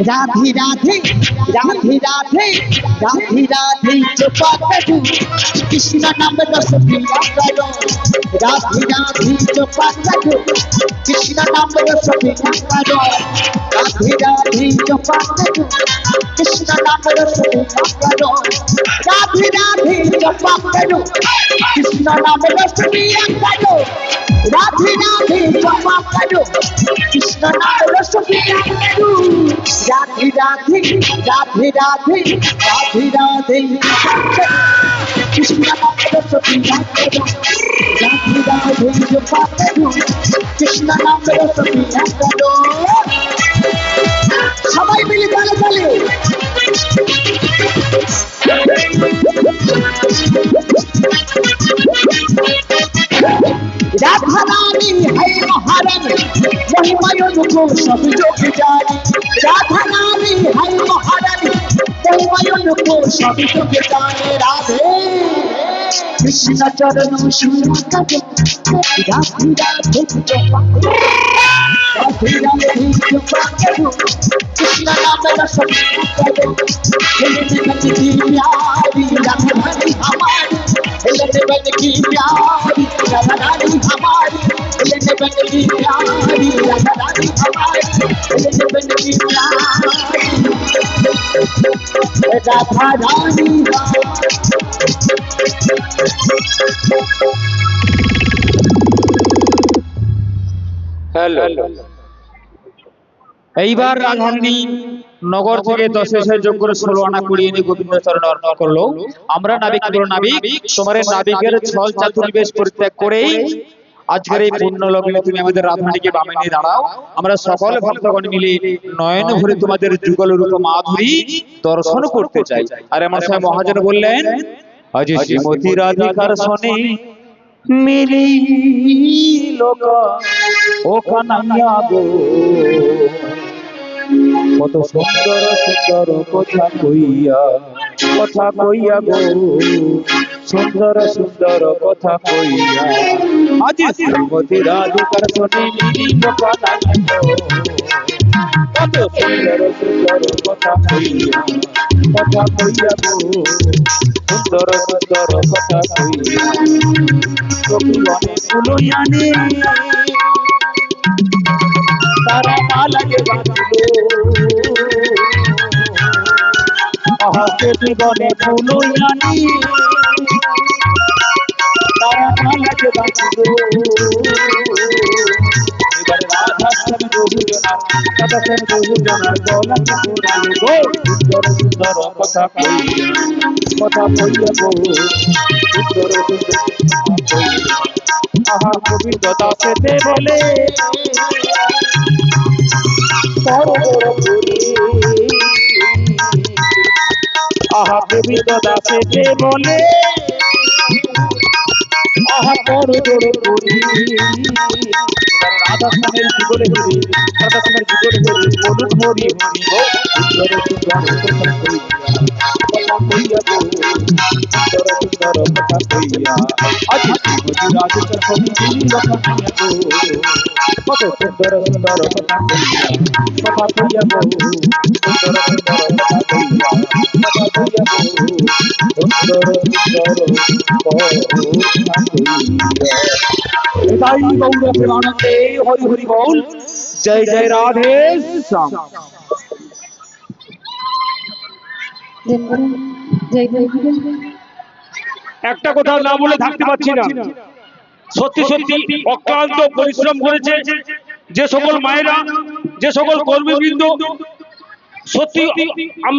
রাধে রাধে রাধে রাধে রাধে রাধে চোপাকু কৃষ্ণ নাম রস পিয়া করো রাধে রাধে চোপাকু কৃষ্ণ নাম রস পিয়া করো রাধে রাধে চোপাকু কৃষ্ণ নাম রস পিয়া করো রাধে রাধে চোপাকু কৃষ্ণ নাম রস পিয়া করো রাধে রাধে চোপাকু কৃষ্ণ নাম রস পিয়া করো রাধে রাধে রাধে রাধে রাধে করো করো সবাই মিলে তালে। Adam, Yahumayunuku, Shabitokidani, Radhanani, Hari Maharani, Yahumayunuku, Shabitokidani, Radhe. Krishna চরণ সুমতকে রাধি রাধি রাধি রাধি কৃষ্ণ নাম রস কি প্যারি রাধারানী हमारी এইবার রাজধানী নগর থেকে দশ হাজার যোগ করে ষোলো আনা কুড়িয়ে নিয়ে গোবিন্দ চরণ অর্ণ করল। আমরা নাবিক নাবিক তোমার নাবিকের ছল চাতুর্বেশ পরিত্যাগ করেই আজকের এই পূর্ণ লগ্নে তুমি আমাদের রাধারানীকে বামে নিয়ে দাঁড়াও। আমরা সকল ভক্তগণ মিলে নয়ন ভরে তোমাদের যুগল রূপ মাধুরী দর্শন করতে চাই। আর আমার সাহেব মহাজন বললেন আজ শ্রীমতী রাধিকার শোনে মিলি লোক ওখানাইয়া গো। কত সুন্দর সুন্দর কথা কইয়া কথা কইয়া গো। সুন্দর সুন্দর কথা কইয়া শ্রীমতী রাধিকার শোনে মিলি লোকানাইয়া গো কত সুন্দর সুন্দর কথা কইয়া কথা কইয়া গো সুন্দর সুন্দর কথা কইয়া চোখে ফুলইয়ানে তারা মালাকে বাঁধলো আহাতে জীবনে ফুলইয়ানে তারা কথা কথা আহা কবি কথা পেতে বলে আহা কবি বলে বড় বড় করি এবার রাধা স্বামীর জীবনে হরি রাধা স্বামীর জীবনে হরি বলুন হরি হরি সুন্দর সুন্দর কথা কইয়া সুন্দর সুন্দর কথা কইয়া আজ গো কত সুন্দর সুন্দর কথা কইয়া কথা কইয়া গো সুন্দর সুন্দর কথা কইয়া কথা কইয়া গো সুন্দর সুন্দর কইয়া এটাই গৌর প্রেমানন্দে হরি হরি বল। জয় জয় রাধে শ্যাম। জয় জয় একটা কথা না বলে থাকতে পারছি না। সত্যি সত্যি অক্লান্ত পরিশ্রম করেছে যে সকল মায়েরা যে সকল কর্মীবৃন্দ সত্যি আমরা